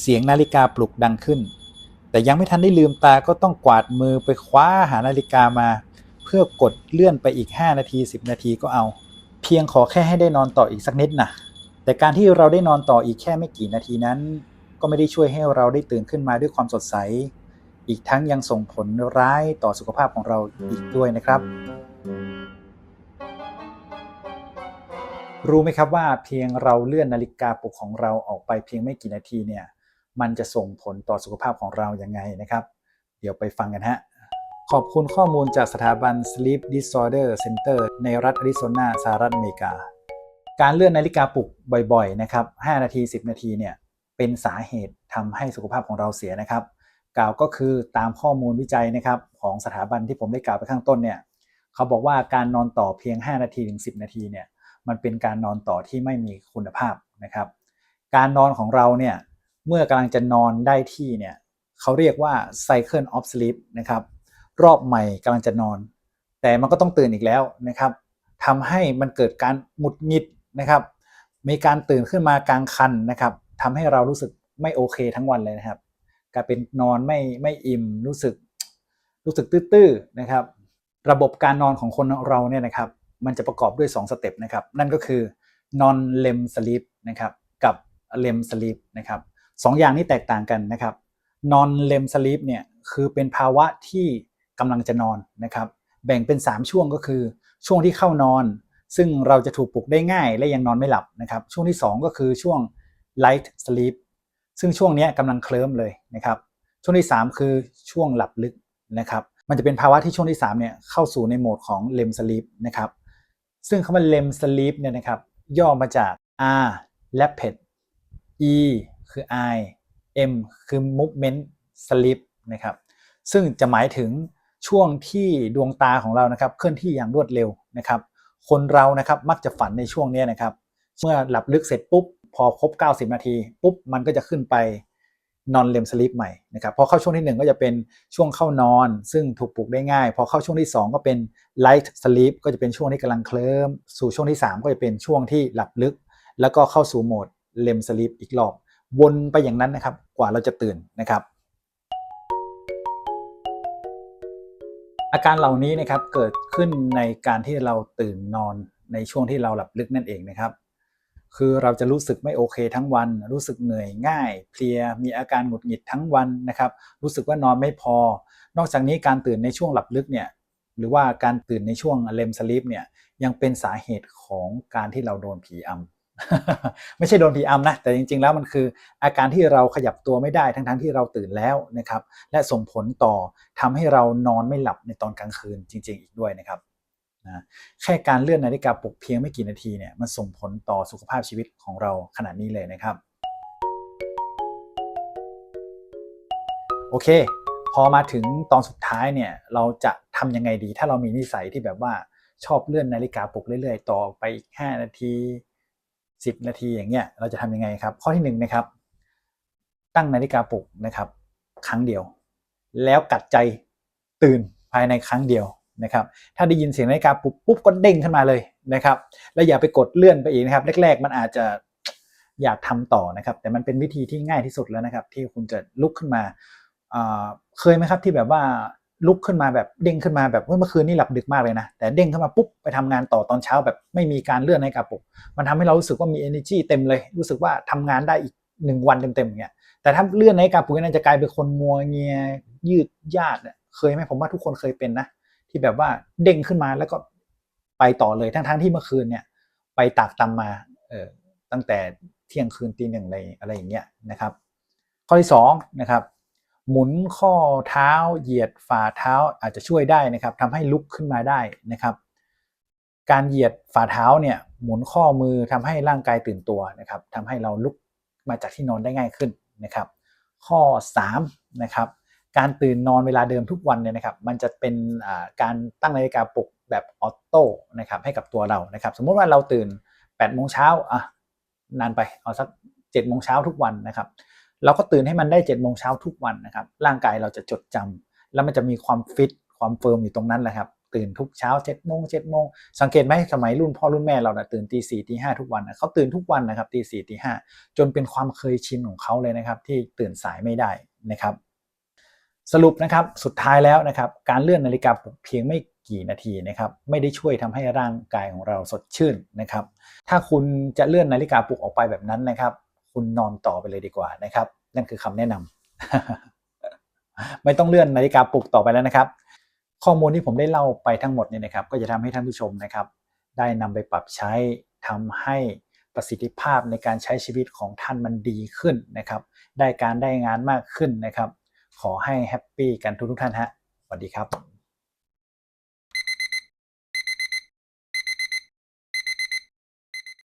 เสียงนาฬิกาปลุกดังขึ้น แต่ยังไม่ทันได้ลืมตาก็ต้องกวาดมือไปคว้าหานาฬิกามา เพื่อกดเลื่อนไปอีก 5 นาที 10 นาทีก็เอา เพียงขอแค่ให้ได้นอนต่ออีกสักนิดนะแต่การที่เราได้นอนต่ออีกแค่ไม่กี่นาทีนั้น ก็ไม่ได้ช่วยให้เราได้ตื่นขึ้นมาด้วยความสดใส อีกทั้งยังส่งผลร้ายต่อสุขภาพของเราอีกด้วยนะครับ รู้ไหมครับว่าเพียงเราเลื่อนนาฬิกาปลุกของเราออกไปเพียงไม่กี่นาทีเนี่ย มันจะส่งผลต่อสุขภาพของเราอย่างไงนะครับ เดี๋ยวไปฟังกันฮะ ขอบคุณข้อมูลจากสถาบัน Sleep Disorder Center ในรัฐอาริโซนาสหรัฐอเมริกา การเลื่อนนาฬิกาปลุกบ่อยๆนะครับ5นาที 10 นาทีเนี่ยเป็นสาเหตุทำให้สุขภาพของเราเสียนะครับ กล่าวก็คือตามข้อมูลวิจัยนะครับของสถาบันที่ผมได้กล่าวไปข้างต้นเนี่ยเขาบอกว่าการนอนต่อเพียง 5 นาทีถึง 10 นาทีเนี่ยมันเป็นการนอนต่อที่ไม่มีคุณภาพนะครับ การนอนของเราเนี่ย เมื่อกำลังจะนอนได้ที่เนี่ยเขาเรียกว่า cycle of sleep นะครับ รอบใหม่กำลังจะนอน แต่มันก็ต้องตื่นอีกแล้วนะครับทำให้มันเกิดการหงุดหงิดนะครับ มีการตื่นขึ้นมากลางคันนะครับทำให้เรารู้สึกไม่โอเคทั้งวันเลยนะครับกลายเป็นนอนไม่ไม่อิ่มรู้สึกรู้สึกตื้อๆนะครับ ระบบการนอนของคนเราเนี่ยนะครับมันจะประกอบด้วย 2 สเต็ปนะครับ นั่นก็คือ non REM sleep นะครับกับ REM sleep นะครับ สองอย่างนี้แตกต่างกันนะครับ non REM sleep เนี่ยคือเป็นภาวะที่กำลังจะนอนนะครับแบ่งเป็น 3 ช่วงก็คือ ช่วงที่เข้านอน ซึ่งเราจะถูกปลุกได้ง่ายและยังนอนไม่หลับนะครับช่วงที่ 2 ก็คือช่วง light sleep ซึ่งช่วงนี้กำลังเคลิ้มเลยนะครับช่วงที่ 3 คือช่วงหลับลึกนะครับมันจะเป็นภาวะที่ช่วงที่3เนี่ยเข้าสู่ในโหมดของ REM sleep นะครับซึ่งคำว่า REM sleep เนี่ยนะครับย่อมาจาก R rapid E คือ I M คือ movement sleep นะครับซึ่งจะหมายถึงช่วงที่ดวงตาของเรานะครับเคลื่อนที่อย่างรวดเร็วนะครับ คนเรานะครับมักจะฝันในช่วงนี้นะครับ เมื่อหลับลึกเสร็จปุ๊บ พอครบ 90 นาทีปุ๊บมันก็จะขึ้นไป non REM sleep ใหม่นะครับพอเข้าช่วงที่ 1 ก็จะเป็นช่วงเข้านอน ซึ่งถูกปลุกได้ง่าย พอเข้าช่วงที่ 2 ก็เป็น light sleep ก็จะเป็นช่วงที่กำลังเคลิ้มสู่ช่วงที่ 3 ก็จะเป็นช่วงที่หลับลึก แล้วก็เข้าสู่โหมด REM sleep อีกรอบ วนไปอย่างนั้นนะครับ กว่าเราจะตื่นนะครับ อาการเหล่านี้นะครับเกิดขึ้นในการที่เราตื่นนอนในช่วงที่เราหลับลึกนั่นเองนะครับ คือเราจะรู้สึกไม่โอเคทั้งวัน รู้สึกเหนื่อยง่าย เพลีย มีอาการหงุดหงิดทั้งวันนะครับ รู้สึกว่านอนไม่พอ นอกจากนี้การตื่นในช่วงหลับลึกเนี่ยหรือว่าการตื่นในช่วงเลมสลีปเนี่ยยังเป็นสาเหตุของการที่เราโดนผีอำ ไม่ใช่โดนผีอำนะ แต่จริง ๆ แล้วมันคืออาการที่เราขยับตัวไม่ได้ทั้งๆที่เราตื่นแล้วนะครับ และส่งผลต่อทำให้เรานอนไม่หลับในตอนกลางคืนจริง ๆ อีกด้วยนะครับนะแค่การเลื่อนนาฬิกาปลุกเพียงไม่กี่นาทีเนี่ยมันส่งผลต่อสุขภาพชีวิตของเราขนาดนี้เลยนะครับ โอเค พอมาถึงตอนสุดท้ายเนี่ยเราจะทำยังไงดี ถ้าเรามีนิสัยที่แบบว่าชอบเลื่อนนาฬิกาปลุกเรื่อย ๆ ต่อไปอีก 5 นาที 10 นาทีอย่างเงี้ยเราจะทำยังไงครับ ข้อที่1นนะครับ ตั้งนาฬิกาปลุกนะครับ ครั้งเดียว แล้วกัดใจตื่นภายในครั้งเดียวนะครับ ถ้าได้ยินเสียงนาฬิกาปลุกปุ๊บก็เด้งขึ้นมาเลยนะครับ แล้วอย่าไปกดเลื่อนไปอีกนะครับ แรก ๆ มันอาจจะอยากทำต่อนะครับ แต่มันเป็นวิธีที่ง่ายที่สุดแล้วนะครับ ที่คุณจะลุกขึ้นมาเคยไหมครับที่แบบว่า ลุกขึ้นมาแบบเด้งขึ้นมาแบบเมื่อคืนนี่หลับดึกมากเลยนะ แต่เด้งขึ้นมาปุ๊บไปทำงานต่อตอนเช้าแบบไม่มีการเลื่อนในกระปุก มันทำให้เรารู้สึกว่ามี energy เต็มเลย รู้สึกว่าทำงานได้อีกหนึ่งวันเต็มๆอย่างเงี้ยแต่ถ้าเลื่อนในกระปุกนั่นจะกลายเป็นคนมัวเงียยืดยาดเคยไหมผมว่าทุกคนเคยเป็นนะ ที่แบบว่าเด้งขึ้นมาแล้วก็ไปต่อเลยทั้งๆที่เมื่อคืนเนี่ย ไปตากตำมาเออตั้งแต่เที่ยงคืนตีหนึ่งอะไรอะไรอย่างเงี้ยนะครับ ข้อที่สองนะครับ หมุนข้อเท้า เหยียดฝ่าเท้าอาจจะช่วยได้นะครับทำให้ลุกขึ้นมาได้นะครับ การเหยียดฝ่าเท้าเนี่ยหมุนข้อมือทำให้ร่างกายตื่นตัวนะครับทำให้เราลุกมาจากที่นอนได้ง่ายขึ้นนะครับ ข้อ3นะครับการตื่นนอนเวลาเดิมทุกวันเนี่ยนะครับ มันจะเป็นการตั้งนาฬิกาปลุกแบบออโต้นะครับให้กับตัวเรานะครับ สมมุติว่าเราตื่น8โมงเช้าอะนานไปเอาสัก7โมงเช้าทุกวันนะครับ เราก็ตื่นให้มันได้7จ็ดโมงเช้าทุกวันนะครับร่างกายเราจะจดจำแล้วมันจะมีความฟิตความเฟิร์มอยู่ตรงนั้นแหละครับตื่นทุกเช้า7จ็ดโมงเจ็ดโมงสังเกตไหมสมัยรุ่นพ่อรุ่นแม่เรานะตื่นตีสี่ตีห้าทุกวันนะเขาตื่นทุกวันนะครับตีสี่ตีห้าจนเป็นความเคยชินของเขาเลยนะครับที่ตื่นสายไม่ได้นะครับ สรุปนะครับสุดท้ายแล้วนะครับการเลื่อนนาฬิกาปลุกเพียงไม่กี่นาทีนะครับไม่ได้ช่วยทำให้ร่างกายของเราสดชื่นนะครับถ้าคุณจะเลื่อนนาฬิกาปลุกออกไปแบบนั้นนะครับ คุณนอนต่อไปเลยดีกว่านะครับ นั่นคือคำแนะนำไม่ต้องเลื่อนนาฬิกาปลุกต่อไปแล้วนะครับ ข้อมูลที่ผมได้เล่าไปทั้งหมดเนี่ยนะครับ ก็จะทำให้ท่านผู้ชมนะครับ ได้นำไปปรับใช้ทำให้ประสิทธิภาพในการใช้ชีวิตของท่านมันดีขึ้นนะครับ ได้การได้งานมากขึ้นนะครับ ขอให้แฮปปี้กันทุกๆท่านฮะสวัสดีครับ